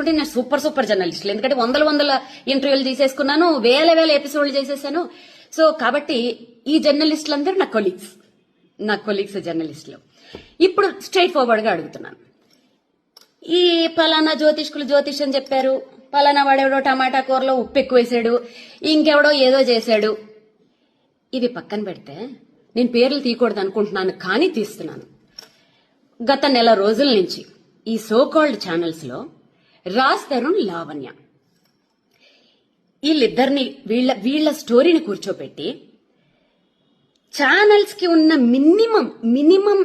చేసుకుంటే నేను super super జర్నలిస్టులు ఎందుకంటే వందల వందల ఇంటర్వ్యూలు తీసేసుకున్నాను వేల వేల ఎపిసోడ్లు చేసేసాను. సో కాబట్టి ఈ జర్నలిస్టులు అందరూ నా కొలీగ్స్. నా కొలీగ్స్ జర్నలిస్టులు. ఇప్పుడు స్ట్రైట్ ఫార్వర్డ్గా అడుగుతున్నాను. ఈ పలానా జ్యోతిష్కులు జ్యోతిష్ చెప్పారు. పలానా వాడెవడో టమాటా కూరలో ఉప్పు ఎక్కువ వేసాడు ఇంకెవడో ఏదో చేశాడు. ఇవి పక్కన పెడితే నేను పేర్లు తీయకూడదు అనుకుంటున్నాను కానీ తీస్తున్నాను. గత నెల రోజుల నుంచి ఈ సోకాల్డ్ ఛానల్స్లో రాజ్ తరుణ్ లావణ్య. వీళ్ళిద్దరిని వీళ్ళ వీళ్ళ స్టోరీని కూర్చోపెట్టి ఛానల్స్కి ఉన్న మినిమం మినిమం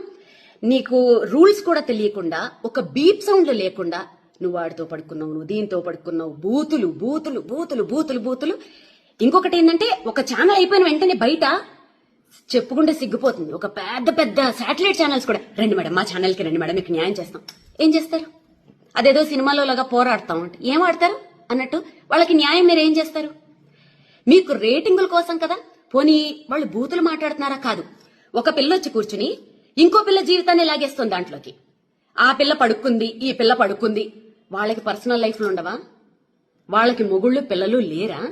నీకు రూల్స్ కూడా తెలియకుండా ఒక బీప్ సౌండ్ లేకుండా నువ్వు వాడితో పడుకున్నావు నువ్వు దీంతో పడుకున్నావు బూతులు బూతులు బూతులు బూతులు బూతులు. ఇంకొకటి ఏంటంటే ఒక ఛానల్ అయిపోయిన వెంటనే బయట చెప్పుకుంటే సిగ్గుపోతుంది. ఒక పెద్ద పెద్ద శాటిలైట్ ఛానల్స్ కూడా రండి మేడం మా ఛానల్కి రండి మేడం మీకు న్యాయం చేస్తాం. ఏం చేస్తారు? అదేదో సినిమాలో లాగా పోరాడతాం అంటే ఏం ఆడతారు? అన్నట్టు వాళ్ళకి న్యాయం మీరు ఏం చేస్తారు? మీకు రేటింగుల కోసం కదా? పోనీ వాళ్ళు బూతులు మాట్లాడుతున్నారా? కాదు. ఒక పిల్ల వచ్చి కూర్చుని ఇంకో పిల్ల జీవితాన్ని లాగేస్తుంది దాంట్లోకి. ఆ పిల్ల పడుకుంది ఈ పిల్ల పడుకుంది వాళ్ళకి పర్సనల్ లైఫ్లు ఉండవా? వాళ్ళకి మొగుళ్ళు పిల్లలు లేరా?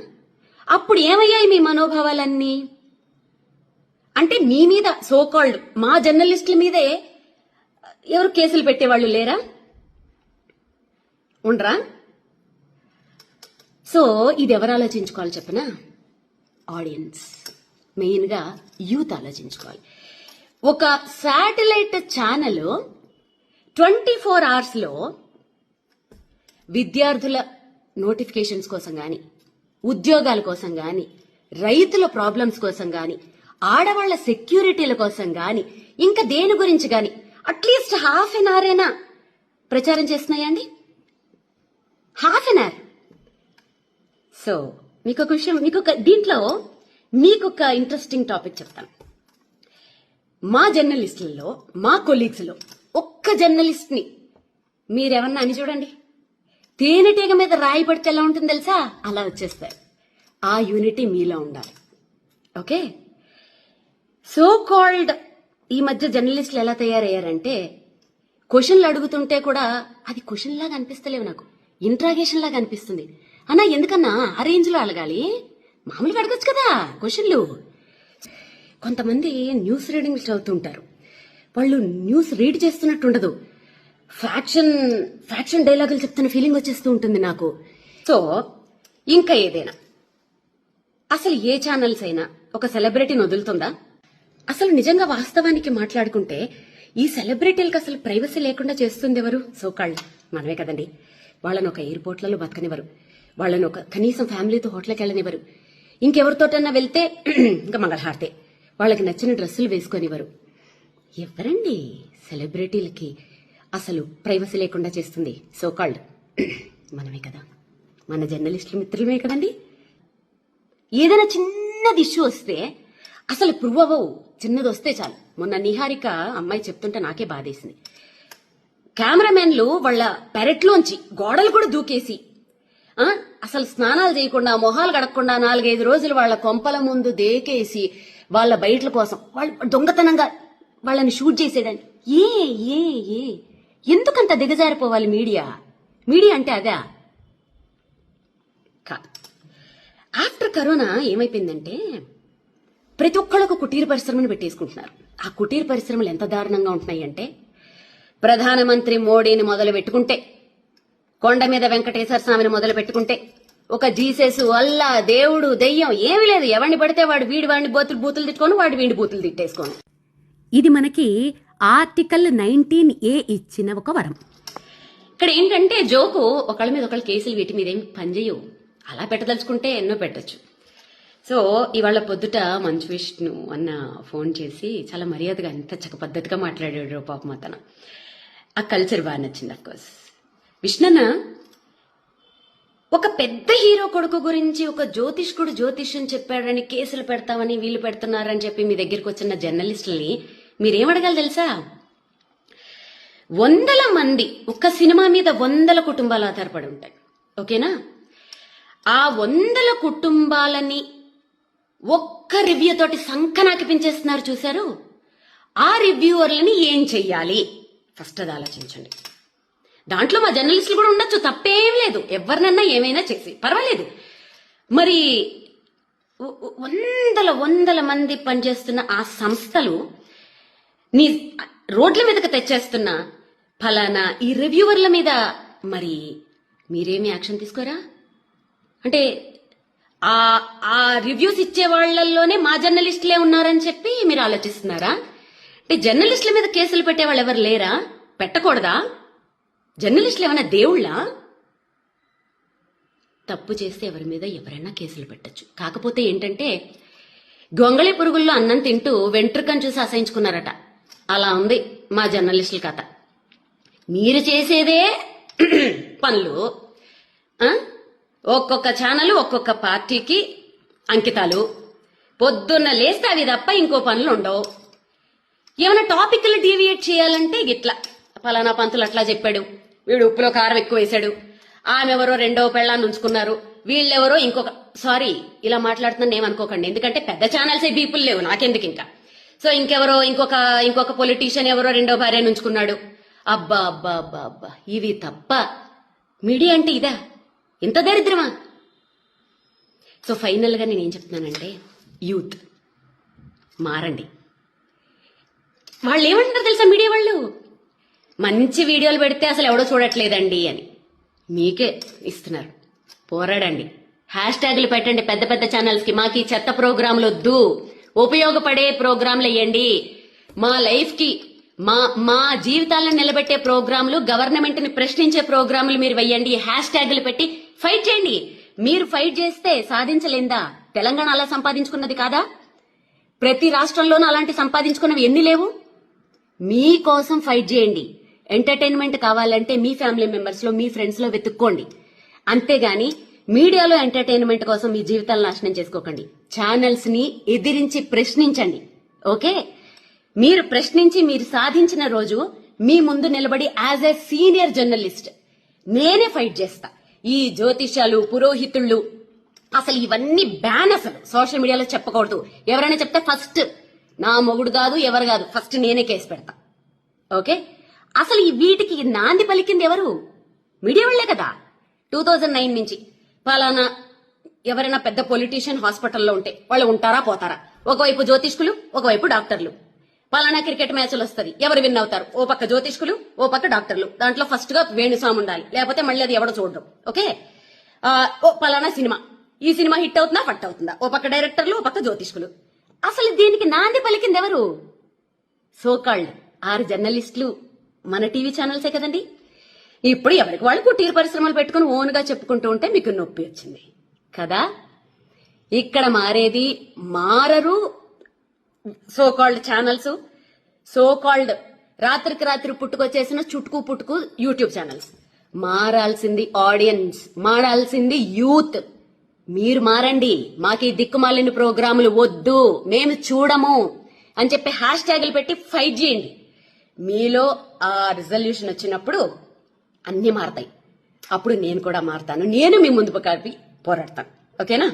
అప్పుడు ఏమయ్యాయి మీ మనోభావాలన్నీ? అంటే మీ మీద సోకాల్డ్ మా జర్నలిస్టుల మీదే ఎవరు కేసులు పెట్టేవాళ్ళు లేరా? ఉండరా? సో ఇది ఎవరు ఆలోచించుకోవాలి చెప్పనా? ఆడియన్స్ మెయిన్గా యూత్ ఆలోచించుకోవాలి. ఒక శాటిలైట్ ఛానల్ ట్వంటీ ఫోర్ అవర్స్లో విద్యార్థుల నోటిఫికేషన్స్ కోసం కానీ ఉద్యోగాల కోసం కానీ రైతుల ప్రాబ్లమ్స్ కోసం కానీ ఆడవాళ్ళ సెక్యూరిటీల కోసం కానీ ఇంకా దేని గురించి కానీ అట్లీస్ట్ హాఫ్ ఎన్ అవర్ అయినా ప్రచారం చేస్తున్నాయా అండి? హాఫ్ ఎన్ అవర్ సో మీకు ఒక విషయం మీకు ఒక దీంట్లో మీకు ఒక ఇంట్రెస్టింగ్ టాపిక్ చెప్తాను. మా జర్నలిస్టులలో మా కొలీగ్స్లో ఒక్క జర్నలిస్ట్ని మీరేమన్నా అని చూడండి. తేనెటీగ మీద రాయి పడితే ఎలా ఉంటుంది తెలుసా? అలా వచ్చేస్తారు ఆ యూనిటీ మీలో ఉండాలి. ఓకే? సో కాల్డ్ ఈ మధ్య జర్నలిస్టులు ఎలా తయారయ్యారంటే క్వశ్చన్లు అడుగుతుంటే కూడా అది క్వశ్చన్ లాగా అనిపిస్తలేవు నాకు. ఇంట్రాగేషన్ లాగా అనిపిస్తుంది. అన్నా ఎందుకన్నా? ఆ రేంజ్లో అడగాలి మామూలుగా అడగచ్చు కదా క్వశ్చన్లు కొంతమంది న్యూస్ రీడింగ్ చదువుతుంటారు. వాళ్ళు న్యూస్ రీడ్ చేస్తున్నట్టు ఉండదు. ఫ్యాక్షన్ ఫ్యాక్షన్ డైలాగులు చెప్తున్న ఫీలింగ్ వచ్చేస్తూ ఉంటుంది నాకు. సో ఇంకా ఏదైనా? అసలు ఏ ఛానల్స్ అయినా ఒక సెలబ్రిటీని వదులుతుందా? అసలు నిజంగా వాస్తవానికి మాట్లాడుకుంటే ఈ సెలబ్రిటీలకు అసలు ప్రైవసీ లేకుండా చేస్తుంది ఎవరు? సోకాళ్ళు మనమే కదండి. వాళ్ళని ఒక ఎయిర్పోర్ట్లలో బతకనివ్వరు. వాళ్ళని ఒక కనీసం ఫ్యామిలీతో హోటల్కి వెళ్ళనివ్వరు ఇంకెవరితోటన్నా వెళ్తే ఇంకా మంగళహారతే. వాళ్ళకి నచ్చిన డ్రెస్సులు వేసుకొనివ్వరు. ఎవరండి సెలబ్రిటీలకి అసలు ప్రైవసీ లేకుండా చేస్తుంది? సోకాల్డ్ మనమే కదా. మన జర్నలిస్టుల మిత్రులమే కదండి? ఏదైనా చిన్నది ఇష్యూ వస్తే అసలు ప్రూవ్ అవ్వవు. చిన్నది వస్తే చాలు. మొన్న నిహారిక అమ్మాయి చెప్తుంటే నాకే బాధేసింది. కెమెరామెన్లు వాళ్ళ పెరట్లోంచి గోడలు కూడా దూకేసి అసలు స్నానాలు చేయకుండా మొహాలు కడగకుండా నాలుగైదు రోజులు వాళ్ళ కొంపల ముందు దేకేసి వాళ్ళ బయటల కోసం వాళ్ళు దొంగతనంగా వాళ్ళని షూట్ చేసేదాన్ని ఏ ఏ ఏ. ఎందుకంత దిగజారిపోవాలి మీడియా? మీడియా అంటే అదా? కాదు ఆఫ్టర్ కరోనా ఏమైపోయిందంటే ప్రతి ఒక్కళ్ళకు కుటీర పరిశ్రమను పెట్టేసుకుంటున్నారు. ఆ కుటీర పరిశ్రమలు ఎంత దారుణంగా ఉంటున్నాయి అంటే ప్రధానమంత్రి మోడీని మొదలు పెట్టుకుంటే కొండ మీద వెంకటేశ్వర స్వామిని మొదలు పెట్టుకుంటే ఒక జీసస్ అల్లా దేవుడు దెయ్యం ఏమీ లేదు. ఎవరిని పడితే వాడు వీడి వాడిని బూతులు బూతులు తిట్టుకొని వాడు వీడి బూతులు తిట్టేసుకోను. ఇది మనకి ఆర్టికల్ నైన్టీన్ ఏ ఇచ్చిన ఒక వరం. ఇక్కడ ఏంటంటే జోకు ఒకళ్ళ మీద ఒకళ్ళ కేసులు వీటి మీద ఏం పనిచేయవు. అలా పెట్టదలుచుకుంటే ఎన్నో పెట్టొచ్చు. సో ఇవాళ పొద్దుట మంచు విష్ణు అన్న ఫోన్ చేసి చాలా మర్యాదగా ఎంత చక్క పద్ధతిగా మాట్లాడాడు పాపం అతను. ఆ కల్చర్ బాగా నచ్చింది కోర్స్ విష్ణన్న ఒక పెద్ద హీరో కొడుకు గురించి ఒక జ్యోతిష్కుడు జ్యోతిష్యం చెప్పాడని కేసులు పెడతామని వీళ్ళు పెడుతున్నారని చెప్పి మీ దగ్గరికి వచ్చిన జర్నలిస్టుల్ని మీరేమడగాలి తెలుసా? వందల మంది ఒక సినిమా మీద వందల కుటుంబాలు ఆధారపడి ఉంటాయి. ఓకేనా? ఆ వందల కుటుంబాలని ఒక్క రివ్యూ తోటి సంకనాకి పెంచేస్తున్నారు చూశారు? ఆ రివ్యూవర్లని ఏం చెయ్యాలి? ఫస్ట్ అది ఆలోచించండి. దాంట్లో మా జర్నలిస్టులు కూడా ఉండొచ్చు తప్పేం లేదు. ఎవరినన్నా ఏమైనా చేసి పర్వాలేదు. మరి వందల వందల మంది పనిచేస్తున్న ఆ సంస్థలు నీ రోడ్ల మీదకి తెచ్చేస్తున్న ఫలానా ఈ రివ్యూవర్ల మీద మరి మీరేమి యాక్షన్ తీసుకోరా? అంటే ఆ ఆ రివ్యూస్ ఇచ్చే వాళ్ళల్లోనే మా జర్నలిస్టులే ఉన్నారని చెప్పి మీరు ఆలోచిస్తున్నారా? అంటే జర్నలిస్టుల మీద కేసులు పెట్టే వాళ్ళు ఎవరు లేరా? పెట్టకూడదా? జర్నలిస్టులు ఏమైనా దేవుళ్ళా? తప్పు చేస్తే ఎవరి మీద ఎవరైనా కేసులు పెట్టచ్చు. కాకపోతే ఏంటంటే గొంగళి పురుగుల్లో అన్నం తింటూ వెంట్రుకను చూసి అసహించుకున్నారట. అలా ఉంది మా జర్నలిస్టుల కథ. మీరు చేసేదే పనులు. ఒక్కొక్క ఛానల్ ఒక్కొక్క పార్టీకి అంకితాలు. పొద్దున్న లేస్తే అవి తప్ప ఇంకో పనులు ఉండవు. ఏమైనా టాపిక్లు డీవియేట్ చేయాలంటే గిట్లా ఫలానా పంతులు అట్లా చెప్పాడు. వీడు ఉప్పులో కారం ఎక్కువ వేశాడు. ఆమె ఎవరో రెండవ పెళ్ళాన్ని ఉంచుకున్నారు. వీళ్ళెవరో ఇంకొక సారీ ఇలా మాట్లాడుతున్నాను ఏమనుకోకండి ఎందుకంటే పెద్ద ఛానల్స్ బీపుల్ లేవు. నాకెందుకు ఇంకా? సో ఇంకెవరో ఇంకొక ఇంకొక పొలిటీషియన్ ఎవరో రెండో భార్య నుంచుకున్నాడు అబ్బా అబ్బా అబ్బా అబ్బా. ఇవి తప్ప మీడియా అంటే ఇదా? ఇంత దరిద్రమా? సో ఫైనల్గా నేను ఏం చెప్తున్నానంటే యూత్. మారండి. వాళ్ళు ఏమంటారు తెలుసా మీడియా వాళ్ళు? మంచి వీడియోలు పెడితే అసలు ఎవడో చూడట్లేదండి అని. మీకే ఇస్తున్నారు. పోరాడండి. హ్యాష్ ట్యాగ్లు పెట్టండి పెద్ద పెద్ద ఛానల్స్కి. మాకు ఈ చెత్త ప్రోగ్రాంలు వద్దు ఉపయోగపడే ప్రోగ్రాంలు వేయండి. మా లైఫ్కి మా మా జీవితాలను నిలబెట్టే ప్రోగ్రాంలు గవర్నమెంట్ని ప్రశ్నించే ప్రోగ్రాంలు మీరు వెయ్యండి హ్యాష్ ట్యాగ్లు పెట్టి ఫైట్ చేయండి. మీరు ఫైట్ చేస్తే సాధించలేందా? తెలంగాణ అలా సంపాదించుకున్నది కాదా? ప్రతి రాష్ట్రంలోనూ అలాంటి సంపాదించుకున్నవి ఎన్ని లేవు? మీకోసం ఫైట్ చేయండి. ఎంటర్టైన్మెంట్ కావాలంటే మీ ఫ్యామిలీ మెంబర్స్లో మీ ఫ్రెండ్స్లో వెతుక్కోండి. అంతేగాని మీడియాలో ఎంటర్టైన్మెంట్ కోసం మీ జీవితాలు నాశనం చేసుకోకండి. ఛానల్స్ని ఎదిరించి ప్రశ్నించండి. ఓకే? మీరు ప్రశ్నించి మీరు సాధించిన రోజు మీ ముందు నిలబడి యాజ్ ఎ సీనియర్ జర్నలిస్ట్ నేనే ఫైట్ చేస్తా. ఈ జ్యోతిష్యాలు పురోహితుళ్ళు అసలు ఇవన్నీ బ్యాన్ అసలు. సోషల్ మీడియాలో చెప్పకూడదు. ఎవరైనా చెప్తే ఫస్ట్ నా మొగుడు కాదు ఎవరు కాదు. ఫస్ట్ నేనే కేసు పెడతా. ఓకే? అసలు ఈ వీటికి నాంది పలికింది ఎవరు? మీడియా వాళ్ళే కదా. టూ థౌజండ్ నైన్ నుంచి పలానా ఎవరైనా పెద్ద పొలిటీషియన్ హాస్పిటల్లో ఉంటే వాళ్ళు ఉంటారా పోతారా? ఒకవైపు జ్యోతిష్కులు ఒకవైపు డాక్టర్లు. పలానా క్రికెట్ మ్యాచ్లు వస్తుంది ఎవరు విన్ అవుతారు? ఓ పక్క జ్యోతిష్కులు ఓ పక్క డాక్టర్లు. దాంట్లో ఫస్ట్గా వేణుస్వామి ఉండాలి లేకపోతే మళ్ళీ అది ఎవడో చూడడం ఓకే? ఓ పలానా సినిమా. ఈ సినిమా హిట్ అవుతుందా ఫట్ అవుతుందా? ఓ పక్క డైరెక్టర్లు ఓ పక్క జ్యోతిష్కులు. అసలు దీనికి నాంది పలికింది ఎవరు సోకాళ్ళు ఆరు జర్నలిస్టులు. మన టీవీ ఛానల్సే కదండి. ఇప్పుడు ఎవరికి వాళ్ళు కుటీర పరిశ్రమలు పెట్టుకుని ఓన్గా చెప్పుకుంటూ ఉంటే మీకు నొప్పి వచ్చింది. కదా? ఇక్కడ మారేది మారరు so called channels. So called రాత్రికి రాత్రి పుట్టుకొచ్చేసిన చుట్టుకు పుట్టుకు యూట్యూబ్ ఛానల్స్. మారాల్సింది ఆడియన్స్ మారాల్సింది యూత్. మీరు మారండి. మాకు ఈ దిక్కుమాలిన ప్రోగ్రాములు వద్దు. మేము చూడము. అని చెప్పి హ్యాష్ ట్యాగులు పెట్టి ఫైట్ చేయండి. మీలో ఆ రిజల్యూషన్ వచ్చినప్పుడు అన్ని మారతాయి. అప్పుడు నేను కూడా మారతాను. నేను మీ ముందు కలిపి పోరాడతాను. ఓకేనా?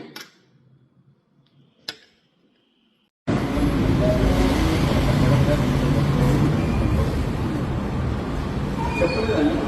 ఓం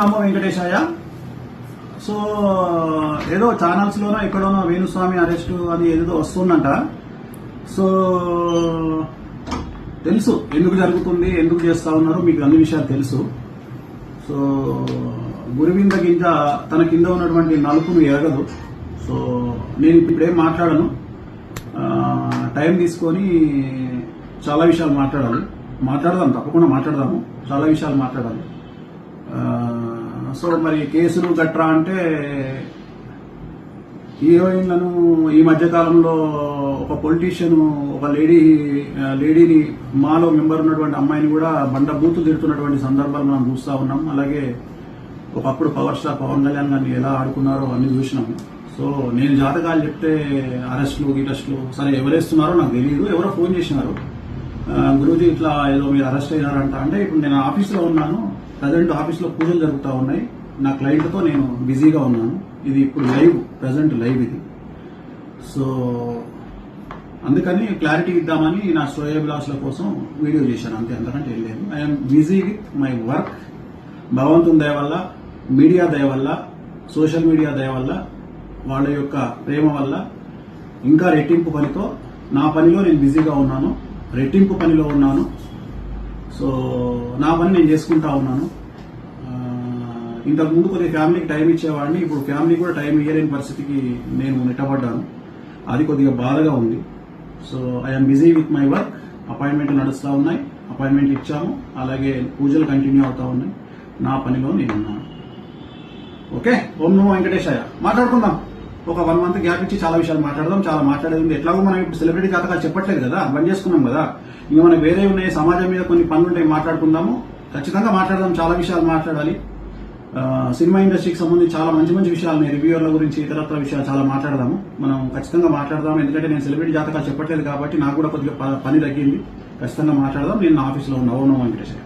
నమో వెంకటేశాయ. సో ఏదో ఛానల్స్లోనో ఎక్కడోనో వేణుస్వామి అరెస్టు అని ఏదో వస్తుందంట. సో తెలుసు ఎందుకు జరుగుతుంది ఎందుకు చేస్తా ఉన్నారు మీకు అన్ని విషయాలు తెలుసు. సో గురువింద గింజ తన కింద ఉన్నటువంటి నలుపును ఎరగదు. సో నేను ఇప్పుడేం మాట్లాడను. టైం తీసుకొని చాలా విషయాలు మాట్లాడాలి. మాట్లాడదాం తప్పకుండా మాట్లాడదాము. చాలా విషయాలు మాట్లాడాలి. సో మరి కేసులు గట్రా అంటే హీరోయిన్లను ఈ మధ్య కాలంలో ఒక పొలిటీషియన్ ఒక లేడీ లేడీని మాలో మెంబర్ ఉన్నటువంటి అమ్మాయిని కూడా బండ బూతులు తిడుతున్నటువంటి సందర్భాలు మనం చూస్తూ ఉన్నాం. అలాగే ఒకప్పుడు పవర్ స్టార్ పవన్ కళ్యాణ్ గారిని ఎలా ఆడుకున్నారో అన్ని చూసినాము సో నేను జాతకాలు చెప్తే అరెస్టులు గిటెస్టులు సరే ఎవరేస్తున్నారో నాకు తెలియదు ఎవరో ఫోన్ చేసినారు. ఆ, గురూజీ ఇట్లా ఏదో మీరు అరెస్ట్ అయ్యారంట అంటే ఇప్పుడు నేను ఆఫీస్లో ఉన్నాను ప్రజెంట్ ఆఫీస్లో పూజలు జరుగుతూ ఉన్నాయి. నా క్లయింట్తో నేను బిజీగా ఉన్నాను. ఇది ఇప్పుడు లైవ్ ప్రజెంట్ లైవ్ ఇది. సో అందుకని క్లారిటీ ఇద్దామని నా శ్రేయోభిలాషుల కోసం వీడియో చేశాను. అంతే అంతకంటే వెళ్ళలేదు I'm busy with my work భగవంతుని దయ వల్ల మీడియా దయ వల్ల సోషల్ మీడియా దయ వల్ల వాళ్ళ యొక్క ప్రేమ వల్ల ఇంకా రెట్టింపు పనితో నా పనిలో నేను బిజీగా ఉన్నాను. రెట్టింపు పనిలో ఉన్నాను. సో నా పని నేను చేసుకుంటా ఉన్నాను. ఇంతకు ముందు కొద్దిగా ఫ్యామిలీకి టైం ఇచ్చేవాడిని ఇప్పుడు ఫ్యామిలీ కూడా టైం ఇయ్యలేని పరిస్థితికి నేను నిట్టబడ్డాను. అది కొద్దిగా బాధగా ఉంది. So I'm busy with my work appointment నడుస్తూ ఉన్నాయి. అపాయింట్మెంట్ ఇచ్చాము. అలాగే పూజలు కంటిన్యూ అవుతా ఉన్నాయి. నా పనిలో నేను ఉన్నాను ఓకే ఓం నమో వెంకటేశాయ. మాట్లాడుకుందాం. ఒక వన్ మంత్ గ్యాప్ ఇచ్చి చాలా విషయాలు మాట్లాడదాం చాలా మాట్లాడేది ఉంది. ఎట్లాగో మనం ఇప్పుడు సెలబ్రిటీ జాతకాలు చెప్పట్లేదు కదా బంద్ చేసుకున్నాం కదా. ఇంకా మనం వేరే ఉన్నాయి సమాజం మీద కొన్ని పనులు ఉంటాయి మాట్లాడుకుందాము. ఖచ్చితంగా మాట్లాడదాం చాలా విషయాలు మాట్లాడాలి. సినిమా ఇండస్ట్రీకి సంబంధించి చాలా మంచి మంచి విషయాలు రివ్యూర్ల గురించి ఇతరత్ర విషయాలు చాలా మాట్లాడదాము. మనం ఖచ్చితంగా మాట్లాడదాం ఎందుకంటే నేను సెలబ్రిటీ జాతకాలు చెప్పట్లేదు కాబట్టి నాకు కూడా కొద్దిగా ప- పని తగ్గింది. ఖచ్చితంగా మాట్లాడదాం. నేను నా ఆఫీస్లో ఉన్న ఓం వెంకటేశ్వర